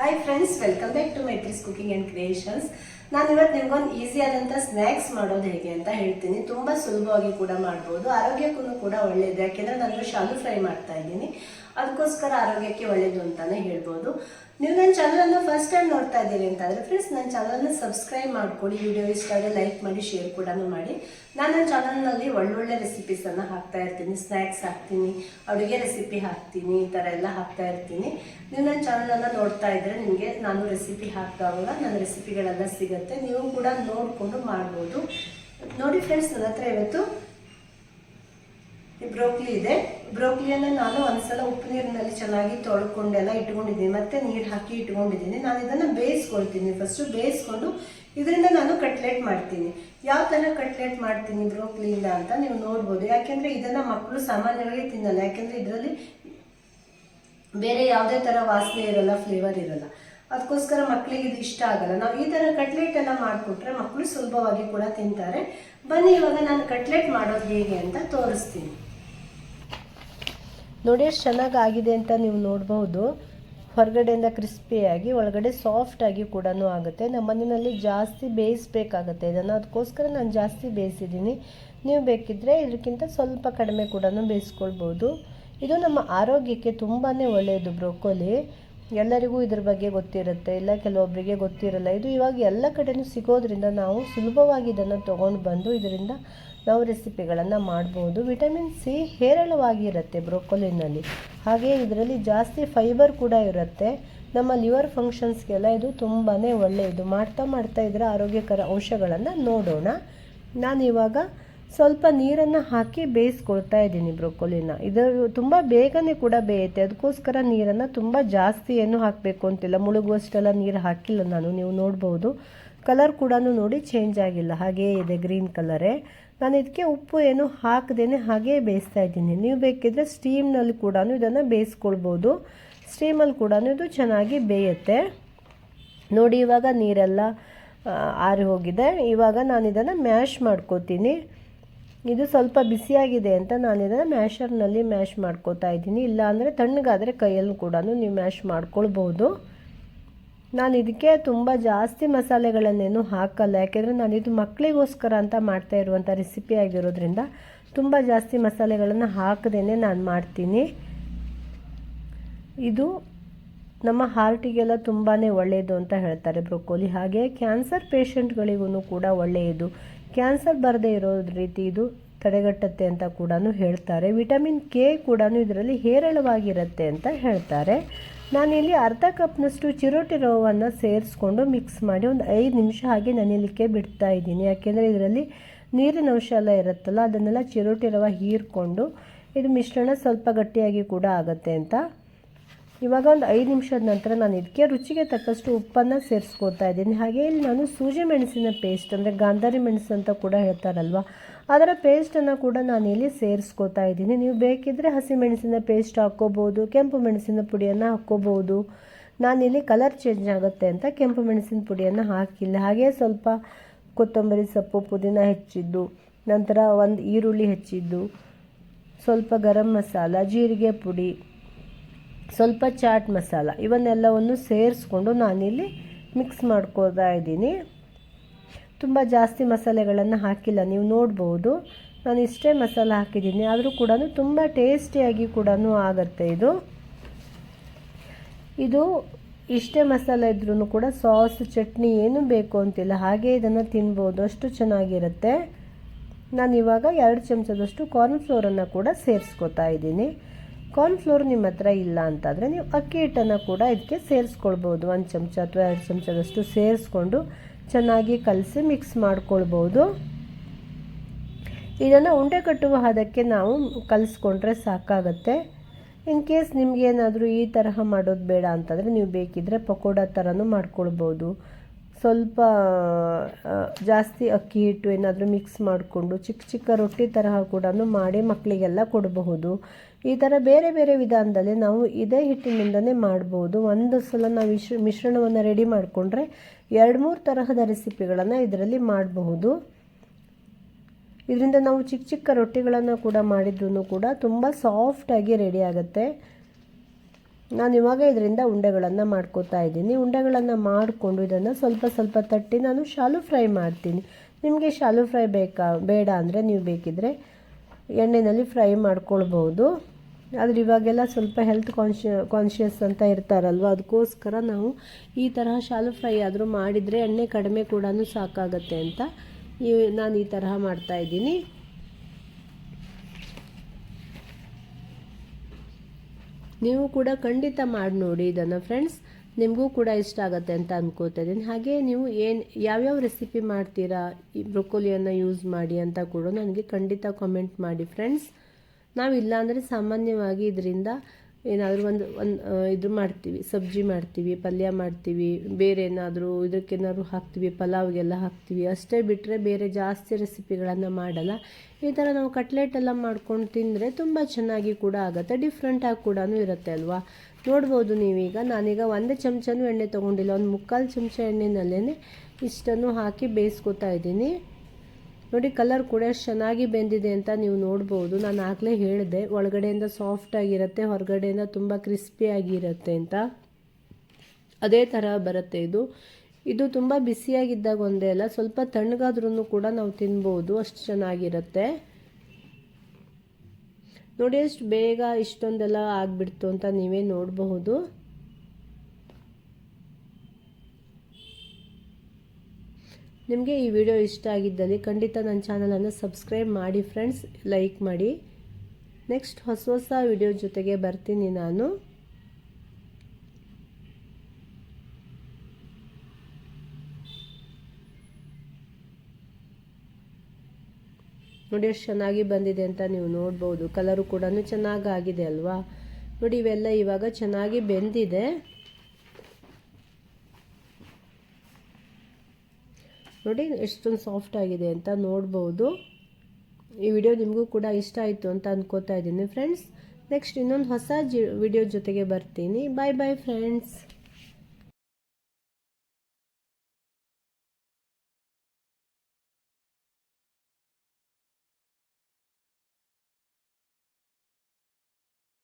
Hi friends welcome back to Maitri's cooking and creations ನಾನು ಇವತ್ತು ನಿಮ್ಗೊಂದು ಈಸಿ ಆದಂಥ ಸ್ನ್ಯಾಕ್ಸ್ ಮಾಡೋದು ಹೇಗೆ ಅಂತ ಹೇಳ್ತೀನಿ. ತುಂಬ ಸುಲಭವಾಗಿ ಕೂಡ ಮಾಡ್ಬೋದು. ಆರೋಗ್ಯಕ್ಕೂ ಕೂಡ ಒಳ್ಳೆಯದು ಯಾಕೆಂದರೆ ನಾನು ಶಾಲು ಫ್ರೈ ಮಾಡ್ತಾ ಇದ್ದೀನಿ. ಅದಕ್ಕೋಸ್ಕರ ಆರೋಗ್ಯಕ್ಕೆ ಒಳ್ಳೆಯದು ಅಂತಲೇ ಹೇಳ್ಬೋದು. ನೀವು ನನ್ನ ಚಾನಲನ್ನು ಫಸ್ಟ್ ಟೈಮ್ ನೋಡ್ತಾ ಇದ್ದೀರಿ ಅಂತಂದರೆ ಫ್ರೆಂಡ್ಸ್ ನನ್ನ ಚಾನಲನ್ನು ಸಬ್ಸ್ಕ್ರೈಬ್ ಮಾಡ್ಕೊಳ್ಳಿ. ವಿಡಿಯೋ ಇಷ್ಟ ಆದರೆ ಲೈಕ್ ಮಾಡಿ ಶೇರ್ ಕೂಡ ಮಾಡಿ. ನಾನು ನನ್ನ ಚಾನಲ್ನಲ್ಲಿ ಒಳ್ಳೊಳ್ಳೆ ರೆಸಿಪೀಸನ್ನು ಹಾಕ್ತಾ ಇರ್ತೀನಿ. ಸ್ನ್ಯಾಕ್ಸ್ ಹಾಕ್ತೀನಿ, ಅಡುಗೆ ರೆಸಿಪಿ ಹಾಕ್ತೀನಿ, ಈ ಥರ ಎಲ್ಲ ಹಾಕ್ತಾ ಇರ್ತೀನಿ. ನೀವು ನನ್ನ ಚಾನಲನ್ನು ನೋಡ್ತಾ ಇದ್ದರೆ ನಿಮಗೆ ನಾನು ರೆಸಿಪಿ ಹಾಕಿದಾಗ ನನ್ನ ರೆಸಿಪಿಗಳೆಲ್ಲ ಸಿಗುತ್ತೆ. ನೀವು ಕೂಡ ನೋಡಿಕೊಂಡು ಮಾಡ್ಬೋದು. ನೋಡಿ ಫ್ರೆಂಡ್ಸ್ ನನ್ನ ಹತ್ರ ಇವತ್ತು ಈ ಬ್ರೋಕ್ಲಿ ಇದೆ. ಬ್ರೋಕ್ಲಿಯನ್ನು ನಾನು ಒಂದ್ಸಲ ಉಪ್ಪು ನೀರಿನಲ್ಲಿ ಚೆನ್ನಾಗಿ ತೊಳ್ಕೊಂಡೆಲ್ಲ ಇಟ್ಕೊಂಡಿದ್ದೀನಿ. ಮತ್ತೆ ನೀರು ಹಾಕಿ ಇಟ್ಕೊಂಡಿದ್ದೀನಿ. ನಾನು ಇದನ್ನು ಬೇಯಿಸ್ಕೊಳ್ತೀನಿ. ಫಸ್ಟು ಬೇಯಿಸ್ಕೊಂಡು ಇದರಿಂದ ನಾನು ಕಟ್ಲೆಟ್ ಮಾಡ್ತೀನಿ. ಯಾವ ಥರ ಕಟ್ಲೆಟ್ ಮಾಡ್ತೀನಿ ಬ್ರೋಕ್ಲಿಯಿಂದ ಅಂತ ನೀವು ನೋಡ್ಬೋದು. ಯಾಕೆಂದರೆ ಇದನ್ನು ಮಕ್ಕಳು ಸಾಮಾನ್ಯವಾಗಿ ತಿನ್ನಲ್ಲ. ಯಾಕೆಂದರೆ ಇದರಲ್ಲಿ ಬೇರೆ ಯಾವುದೇ ಥರ ವಾಸನೆ ಇರಲ್ಲ ಫ್ಲೇವರ್ ಇರಲ್ಲ. ಅದಕ್ಕೋಸ್ಕರ ಮಕ್ಕಳಿಗೆ ಇದು ಇಷ್ಟ ಆಗಲ್ಲ. ನಾವು ಈ ಥರ ಕಟ್ಲೆಟ್ ಎಲ್ಲ ಮಾಡಿಕೊಟ್ರೆ ಮಕ್ಕಳು ಸುಲಭವಾಗಿ ಕೂಡ ತಿಂತಾರೆ. ಬನ್ನಿ, ಇವಾಗ ನಾನು ಕಟ್ಲೆಟ್ ಮಾಡೋದು ಹೇಗೆ ಅಂತ ತೋರಿಸ್ತೀನಿ. ನೋಡಿ ಎಷ್ಟು ಚೆನ್ನಾಗಿ ಆಗಿದೆ ಅಂತ ನೀವು ನೋಡ್ಬೋದು ಹೊರಗಡೆಯಿಂದ ಕ್ರಿಸ್ಪಿಯಾಗಿ, ಒಳಗಡೆ ಸಾಫ್ಟಾಗಿ ಕೂಡ ಆಗುತ್ತೆ. ನಮ್ಮ ಮನೆಯಲ್ಲಿ ಜಾಸ್ತಿ ಬೇಯಿಸ್ಬೇಕಾಗತ್ತೆ ಇದನ್ನು ಅದಕ್ಕೋಸ್ಕರ ನಾನು ಜಾಸ್ತಿ ಬೇಯಿಸಿದ್ದೀನಿ. ನೀವು ಬೇಕಿದ್ದರೆ ಇದಕ್ಕಿಂತ ಸ್ವಲ್ಪ ಕಡಿಮೆ ಕೂಡ ಬೇಯಿಸ್ಕೊಳ್ಬೋದು ಇದು ನಮ್ಮ ಆರೋಗ್ಯಕ್ಕೆ ತುಂಬಾ ಒಳ್ಳೆಯದು ಬ್ರೊಕೊಲಿ. ಎಲ್ಲರಿಗೂ ಇದ್ರ ಬಗ್ಗೆ ಗೊತ್ತಿರುತ್ತೆ. ಇಲ್ಲ ಕೆಲವೊಬ್ಬರಿಗೆ ಗೊತ್ತಿರಲ್ಲ. ಇದು ಇವಾಗ ಎಲ್ಲ ಕಡೆಯೂ ಸಿಗೋದ್ರಿಂದ ನಾವು ಸುಲಭವಾಗಿ ಇದನ್ನು ತೊಗೊಂಡು ಬಂದು ಇದರಿಂದ ನಾವು ರೆಸಿಪಿಗಳನ್ನು ಮಾಡ್ಬೋದು. ವಿಟಮಿನ್ ಸಿ ಹೇರಳವಾಗಿರುತ್ತೆ ಬ್ರೊಕೊಲಿನಲ್ಲಿ. ಹಾಗೆ ಇದರಲ್ಲಿ ಜಾಸ್ತಿ ಫೈಬರ್ ಕೂಡ ಇರುತ್ತೆ. ನಮ್ಮ ಲಿವರ್ ಫಂಕ್ಷನ್ಸ್ಗೆಲ್ಲ ಇದು ತುಂಬಾ ಒಳ್ಳೆಯದು. ಮಾಡ್ತಾ ಮಾಡ್ತಾ ಇದ್ರೆ ಆರೋಗ್ಯಕರ ಅಂಶಗಳನ್ನು ನೋಡೋಣ. ನಾನಿವಾಗ ಸ್ವಲ್ಪ ನೀರನ್ನು ಹಾಕಿ ಬೇಯಿಸ್ಕೊಳ್ತಾ ಇದ್ದೀನಿ ಬ್ರೊಕೊಲಿನ. ಇದು ತುಂಬ ಬೇಗನೆ ಕೂಡ ಬೇಯುತ್ತೆ. ಅದಕ್ಕೋಸ್ಕರ ನೀರನ್ನು ತುಂಬ ಜಾಸ್ತಿ ಏನು ಹಾಕಬೇಕು ಅಂತಿಲ್ಲ. ಮುಳುಗುವಷ್ಟೆಲ್ಲ ನೀರು ಹಾಕಿಲ್ಲ ನಾನು. ನೀವು ನೋಡ್ಬೋದು. ಕಲರ್ ಕೂಡ ನೋಡಿ ಚೇಂಜ್ ಆಗಿಲ್ಲ. ಹಾಗೇ ಇದೆ ಗ್ರೀನ್ ಕಲರೇ ನಾನು ಇದಕ್ಕೆ ಉಪ್ಪು ಏನು ಹಾಕದೇನೆ ಹಾಗೇ ಬೇಯಿಸ್ತಾ ಇದ್ದೀನಿ. ನೀವು ಬೇಕಿದ್ರೆ ಸ್ಟೀಮ್ನಲ್ಲಿ ಕೂಡ ಇದನ್ನು ಬೇಯಿಸ್ಕೊಳ್ಬೋದು. ಸ್ಟೀಮಲ್ಲಿ ಕೂಡ ಇದು ಚೆನ್ನಾಗಿ ಬೇಯುತ್ತೆ. ನೋಡಿ, ಇವಾಗ ನೀರೆಲ್ಲ ಆರಿ ಹೋಗಿದೆ. ಇವಾಗ ನಾನು ಇದನ್ನು ಮ್ಯಾಶ್ ಮಾಡ್ಕೋತೀನಿ. ಇದು ಸ್ವಲ್ಪ ಬಿಸಿಯಾಗಿದೆ ಅಂತ ನಾನು ಇದನ್ನು ಮ್ಯಾಶರ್ನಲ್ಲಿ ಮ್ಯಾಶ್ ಮಾಡ್ಕೋತಾ ಇದ್ದೀನಿ. ಇಲ್ಲ ಅಂದರೆ ತಣ್ಣಗಾದರೆ ಕೈಯಲ್ಲೂ ಕೂಡ ನೀವು ಮ್ಯಾಶ್ ಮಾಡ್ಕೊಳ್ಬೋದು. ನಾನು ಇದಕ್ಕೆ ತುಂಬ ಜಾಸ್ತಿ ಮಸಾಲೆಗಳನ್ನೇನು ಹಾಕಲ್ಲ. ಯಾಕೆಂದರೆ ನಾನು ಇದು ಮಕ್ಕಳಿಗೋಸ್ಕರ ಅಂತ ಮಾಡ್ತಾ ಇರುವಂಥ ರೆಸಿಪಿ ಆಗಿರೋದ್ರಿಂದ ತುಂಬ ಜಾಸ್ತಿ ಮಸಾಲೆಗಳನ್ನು ಹಾಕದೇ ನಾನು ಮಾಡ್ತೀನಿ. ಇದು ನಮ್ಮ ಹಾರ್ಟಿಗೆಲ್ಲ ತುಂಬಾ ಒಳ್ಳೆಯದು ಅಂತ ಹೇಳ್ತಾರೆ ಬ್ರೊಕೋಲಿ. ಹಾಗೆ ಕ್ಯಾನ್ಸರ್ ಪೇಷಂಟ್ಗಳಿಗೂ ಕೂಡ ಒಳ್ಳೆಯದು. ಕ್ಯಾನ್ಸರ್ ಬರದೇ ಇರೋ ರೀತಿ ಇದು ತಡೆಗಟ್ಟುತ್ತೆ ಅಂತ ಕೂಡ ಹೇಳ್ತಾರೆ. ವಿಟಮಿನ್ ಕೆ ಕೂಡ ಇದರಲ್ಲಿ ಹೇರಳವಾಗಿರುತ್ತೆ ಅಂತ ಹೇಳ್ತಾರೆ. ನಾನಿಲ್ಲಿ ಅರ್ಧ ಕಪ್ನಷ್ಟು ಚಿರೋಟಿ ರವವನ್ನು ಸೇರಿಸ್ಕೊಂಡು ಮಿಕ್ಸ್ ಮಾಡಿ ಒಂದು ಐದು ನಿಮಿಷ ಹಾಗೆ ನೆನೆಯಲಿಕ್ಕೆ ಬಿಡ್ತಾ ಇದ್ದೀನಿ. ಯಾಕೆಂದರೆ ಇದರಲ್ಲಿ ನೀರಿನ ಅಂಶ ಎಲ್ಲ ಇರುತ್ತಲ್ಲ, ಅದನ್ನೆಲ್ಲ ಚಿರೋಟಿ ರವ ಹೀರ್ಕೊಂಡು ಇದು ಮಿಶ್ರಣ ಸ್ವಲ್ಪ ಗಟ್ಟಿಯಾಗಿ ಕೂಡ ಆಗುತ್ತೆ ಅಂತ. ಇವಾಗ ಒಂದು ಐದು ನಿಮಿಷದ ನಂತರ ನಾನು ಇದಕ್ಕೆ ರುಚಿಗೆ ತಕ್ಕಷ್ಟು ಉಪ್ಪನ್ನು ಸೇರಿಸ್ಕೊತಾ ಇದ್ದೀನಿ. ಹಾಗೆ ಇಲ್ಲಿ ನಾನು ಸೂಜಿ ಮೆಣಸಿನ ಪೇಸ್ಟ್ ಅಂದರೆ ಗಾಂಧಾರಿ ಮೆಣಸು ಅಂತ ಕೂಡ ಹೇಳ್ತಾರಲ್ವ ಅದರ ಪೇಸ್ಟನ್ನು ಕೂಡ ನಾನು ಇಲ್ಲಿ ಸೇರಿಸ್ಕೋತಾ ಇದ್ದೀನಿ. ನೀವು ಬೇಕಿದ್ದರೆ ಹಸಿ ಮೆಣಸಿನ ಪೇಸ್ಟ್ ಹಾಕ್ಕೋಬೋದು, ಕೆಂಪು ಮೆಣಸಿನ ಪುಡಿಯನ್ನು ಹಾಕ್ಕೋಬೋದು. ನಾನಿಲ್ಲಿ ಕಲರ್ ಚೇಂಜ್ ಆಗುತ್ತೆ ಅಂತ ಕೆಂಪು ಮೆಣಸಿನ ಪುಡಿಯನ್ನು ಹಾಕಿಲ್ಲ. ಹಾಗೆಯೇ ಸ್ವಲ್ಪ ಕೊತ್ತಂಬರಿ ಸೊಪ್ಪು, ಪುದೀನ ಹೆಚ್ಚಿದ್ದು, ನಂತರ ಒಂದು ಈರುಳ್ಳಿ ಹೆಚ್ಚಿದ್ದು, ಸ್ವಲ್ಪ ಗರಂ ಮಸಾಲ, ಜೀರಿಗೆ ಪುಡಿ, ಸ್ವಲ್ಪ ಚಾಟ್ ಮಸಾಲ, ಇವನ್ನೆಲ್ಲವನ್ನು ಸೇರಿಸ್ಕೊಂಡು ನಾನಿಲ್ಲಿ ಮಿಕ್ಸ್ ಮಾಡ್ಕೋತಾ ಇದ್ದೀನಿ. ತುಂಬ ಜಾಸ್ತಿ ಮಸಾಲೆಗಳನ್ನು ಹಾಕಿಲ್ಲ. ನೀವು ನೋಡ್ಬೋದು. ನಾನು ಇಷ್ಟೇ ಮಸಾಲೆ ಹಾಕಿದ್ದೀನಿ. ಆದರೂ ಕೂಡ ತುಂಬ ಟೇಸ್ಟಿಯಾಗಿ ಕೂಡ ಆಗುತ್ತೆ ಇದು. ಇದು ಇಷ್ಟೇ ಮಸಾಲೆ ಇದ್ರೂ ಕೂಡ ಸಾಸ್, ಚಟ್ನಿ ಏನೂ ಬೇಕು ಅಂತಿಲ್ಲ. ಹಾಗೆ ಇದನ್ನು ತಿನ್ಬೋದು. ಅಷ್ಟು ಚೆನ್ನಾಗಿರುತ್ತೆ. ನಾನು ಇವಾಗ ಎರಡು ಚಮಚದಷ್ಟು ಕಾರ್ನ್ಫ್ಲೋರನ್ನು ಕೂಡ ಸೇರಿಸ್ಕೊತಾ ಇದ್ದೀನಿ. ಕಾರ್ನ್ಫ್ಲೋರ್ ನಿಮ್ಮ ಹತ್ರ ಇಲ್ಲ ಅಂತಂದರೆ ನೀವು ಅಕ್ಕಿ ಹಿಟ್ಟನ್ನು ಕೂಡ ಇದಕ್ಕೆ ಸೇರಿಸ್ಕೊಳ್ಬೋದು. ಒಂದು ಚಮಚ ಅಥವಾ ಎರಡು ಚಮಚದಷ್ಟು ಸೇರಿಸ್ಕೊಂಡು ಚೆನ್ನಾಗಿ ಕಲಸಿ ಮಿಕ್ಸ್ ಮಾಡ್ಕೊಳ್ಬೋದು. ಇದನ್ನು ಉಂಡೆ ಕಟ್ಟುವ ಹದಕ್ಕೆ ನಾವು ಕಲಿಸ್ಕೊಂಡ್ರೆ ಸಾಕಾಗತ್ತೆ. ಇನ್ ಕೇಸ್ ನಿಮಗೇನಾದರೂ ಈ ತರಹ ಮಾಡೋದು ಬೇಡ ಅಂತಂದರೆ ನೀವು ಬೇಕಿದ್ದರೆ ಪಕೋಡ ಥರನೂ ಮಾಡ್ಕೊಳ್ಬೋದು. ಸ್ವಲ್ಪ ಜಾಸ್ತಿ ಅಕ್ಕಿ ಹಿಟ್ಟು ಏನಾದರೂ ಮಿಕ್ಸ್ ಮಾಡಿಕೊಂಡು ಚಿಕ್ಕ ಚಿಕ್ಕ ರೊಟ್ಟಿ ತರಹ ಕೂಡ ಮಾಡಿ ಮಕ್ಕಳಿಗೆಲ್ಲ ಕೊಡಬಹುದು. ಈ ಥರ ಬೇರೆ ಬೇರೆ ವಿಧಾನದಲ್ಲಿ ನಾವು ಇದೇ ಹಿಟ್ಟಿನಿಂದನೇ ಮಾಡ್ಬೋದು ಒಂದು ಸಲ ನಾವು ಮಿಶ್ರ ಮಿಶ್ರಣವನ್ನು ರೆಡಿ ಮಾಡಿಕೊಂಡ್ರೆ ಎರಡು ಮೂರು ತರಹದ ರೆಸಿಪಿಗಳನ್ನು ಇದರಲ್ಲಿ ಮಾಡಬಹುದು. ಇದರಿಂದ ನಾವು ಚಿಕ್ಕ ಚಿಕ್ಕ ರೊಟ್ಟಿಗಳನ್ನು ಕೂಡ ಮಾಡಿದ್ರೂ ಕೂಡ ತುಂಬ ಸಾಫ್ಟಾಗಿ ರೆಡಿ ಆಗುತ್ತೆ. ನಾನು ಇವಾಗ ಇದರಿಂದ ಉಂಡೆಗಳನ್ನು ಮಾಡ್ಕೋತಾ ಇದ್ದೀನಿ. ಉಂಡೆಗಳನ್ನು ಮಾಡಿಕೊಂಡು ಇದನ್ನು ಸ್ವಲ್ಪ ಸ್ವಲ್ಪ ತಟ್ಟಿ ನಾನು ಶಾಲು ಫ್ರೈ ಮಾಡ್ತೀನಿ. ನಿಮಗೆ ಶಾಲು ಫ್ರೈ ಬೇಕಾ, ಬೇಡ ಅಂದರೆ ನೀವು ಬೇಕಿದ್ದರೆ ಎಣ್ಣೆಯಲ್ಲಿ ಫ್ರೈ ಮಾಡ್ಕೊಳ್ಬೋದು. ಆದರೆ ಇವಾಗೆಲ್ಲ ಸ್ವಲ್ಪ ಹೆಲ್ತ್ ಕಾನ್ಶಿಯ ಕಾನ್ಷಿಯಸ್ ಅಂತ ಇರ್ತಾರಲ್ವ, ಅದಕ್ಕೋಸ್ಕರ ನಾವು ಈ ತರಹ ಶಾಲು ಫ್ರೈ ಆದರೂ ಮಾಡಿದರೆ ಎಣ್ಣೆ ಕಡಿಮೆ ಕೂಡ ಸಾಕಾಗತ್ತೆ ಅಂತ ಈ, ನಾನು ಈ ತರಹ ಮಾಡ್ತಾಯಿದ್ದೀನಿ ನೀವು ಕೂಡ ಖಂಡಿತ ಮಾಡಿ ನೋಡಿ ಇದನ್ನು ಫ್ರೆಂಡ್ಸ್ ನಿಮಗೂ ಕೂಡ ಇಷ್ಟ ಆಗುತ್ತೆ ಅಂತ ಅನ್ಕೋತಾ ಇದ್ದೀನಿ. ಹಾಗೆ ನೀವು ಏನು, ಯಾವ್ಯಾವ ರೆಸಿಪಿ ಮಾಡ್ತೀರಾ? ಈ ಬ್ರೊಕೊಲಿಯನ್ನು ಯೂಸ್ ಮಾಡಿ ಅಂತ ಕೂಡ ನನಗೆ ಖಂಡಿತ ಕಾಮೆಂಟ್ ಮಾಡಿ ಫ್ರೆಂಡ್ಸ್ ನಾವು ಇಲ್ಲಾಂದರೆ ಸಾಮಾನ್ಯವಾಗಿ ಇದರಿಂದ ಏನಾದರೂ ಒಂದು ಒಂದು ಇದು ಮಾಡ್ತೀವಿ, ಸಬ್ಜಿ ಮಾಡ್ತೀವಿ, ಪಲ್ಯ ಮಾಡ್ತೀವಿ, ಬೇರೆ ಏನಾದರೂ ಇದಕ್ಕೇನಾದ್ರು ಹಾಕ್ತೀವಿ, ಪಲಾವ್ಗೆಲ್ಲ ಹಾಕ್ತೀವಿ. ಅಷ್ಟೇ ಬಿಟ್ಟರೆ ಬೇರೆ ಜಾಸ್ತಿ ರೆಸಿಪಿಗಳನ್ನು ಮಾಡಲ್ಲ. ಈ ಥರ ನಾವು ಕಟ್ಲೆಟ್ ಎಲ್ಲ ಮಾಡ್ಕೊಂಡು ತಿಂದರೆ ತುಂಬ ಚೆನ್ನಾಗಿ ಕೂಡ ಆಗುತ್ತೆ. ಡಿಫ್ರೆಂಟಾಗಿ ಕೂಡ ಇರುತ್ತೆ ಅಲ್ವಾ? ನೋಡ್ಬೋದು ನೀವೀಗ. ನಾನೀಗ ಒಂದೇ ಚಮಚನೂ ಎಣ್ಣೆ ತೊಗೊಂಡಿಲ್ಲ. ಒಂದು ಮುಕ್ಕಾಲು ಚಮಚ ಎಣ್ಣೆನಲ್ಲೇ ಇಷ್ಟನ್ನು ಹಾಕಿ ಬೇಯಿಸ್ಕೊತಾ ಇದ್ದೀನಿ. ನೋಡಿ ಕಲರ್ ಕೂಡ ಎಷ್ಟು ಚೆನ್ನಾಗಿ ಬೆಂದಿದೆ ಅಂತ ನೀವು ನೋಡ್ಬೋದು. ನಾನು ಆಗಲೇ ಹೇಳಿದೆ, ಒಳಗಡೆಯಿಂದ ಸಾಫ್ಟಾಗಿರುತ್ತೆ ಹೊರಗಡೆಯಿಂದ ತುಂಬ ಕ್ರಿಸ್ಪಿಯಾಗಿರುತ್ತೆ ಅಂತ. ಅದೇ ಥರ ಬರುತ್ತೆ ಇದು. ಇದು ತುಂಬ ಬಿಸಿಯಾಗಿದ್ದಾಗ ಒಂದೇ ಅಲ್ಲ, ಸ್ವಲ್ಪ ತಣ್ಣಗಾದ್ರೂ ಕೂಡ ನಾವು ತಿನ್ಬೋದು, ಅಷ್ಟು ಚೆನ್ನಾಗಿರುತ್ತೆ. ನೋಡಿ ಎಷ್ಟು ಬೇಗ ಇಷ್ಟೊಂದೆಲ್ಲ ಆಗಿಬಿಡ್ತು ಅಂತ ನೀವೇ ನೋಡಬಹುದು. ನಿಮಗೆ ಈ ವಿಡಿಯೋ ಇಷ್ಟ ಆಗಿದ್ದಲ್ಲಿ ಖಂಡಿತ ನನ್ನ ಚಾನಲನ್ನು ಸಬ್ಸ್ಕ್ರೈಬ್ ಮಾಡಿ ಫ್ರೆಂಡ್ಸ್ ಲೈಕ್ ಮಾಡಿ. ನೆಕ್ಸ್ಟ್ ಹೊಸ ಹೊಸ ವಿಡಿಯೋ ಜೊತೆಗೆ ಬರ್ತೀನಿ ನಾನು. ನೋಡಿ ಎಷ್ಟು ಚೆನ್ನಾಗಿ ಬಂದಿದೆ ಅಂತ ನೀವು ನೋಡ್ಬೋದು. ಕಲರು ಕೂಡ ಚೆನ್ನಾಗಾಗಿದೆ ಅಲ್ವಾ? ನೋಡಿ ಇವೆಲ್ಲ ಇವಾಗ ಚೆನ್ನಾಗಿ ಬೆಂದಿದೆ. ನೋಡಿ, ಎಷ್ಟೊಂದು ಸಾಫ್ಟ್ ಆಗಿದೆ ಅಂತ ನೋಡ್ಬೋದು. ಈ ವಿಡಿಯೋ ನಿಮಗೂ ಕೂಡ ಇಷ್ಟ ಆಯಿತು ಅಂತ ಅಂದ್ಕೋತಾ ಇದ್ದೀನಿ ಫ್ರೆಂಡ್ಸ್ ನೆಕ್ಸ್ಟ್ ಇನ್ನೊಂದು ಹೊಸ ಜಿ ವಿಡಿಯೋ ಜೊತೆಗೆ ಬರ್ತೀನಿ. ಬಾಯ್ ಬಾಯ್ ಫ್ರೆಂಡ್ಸ್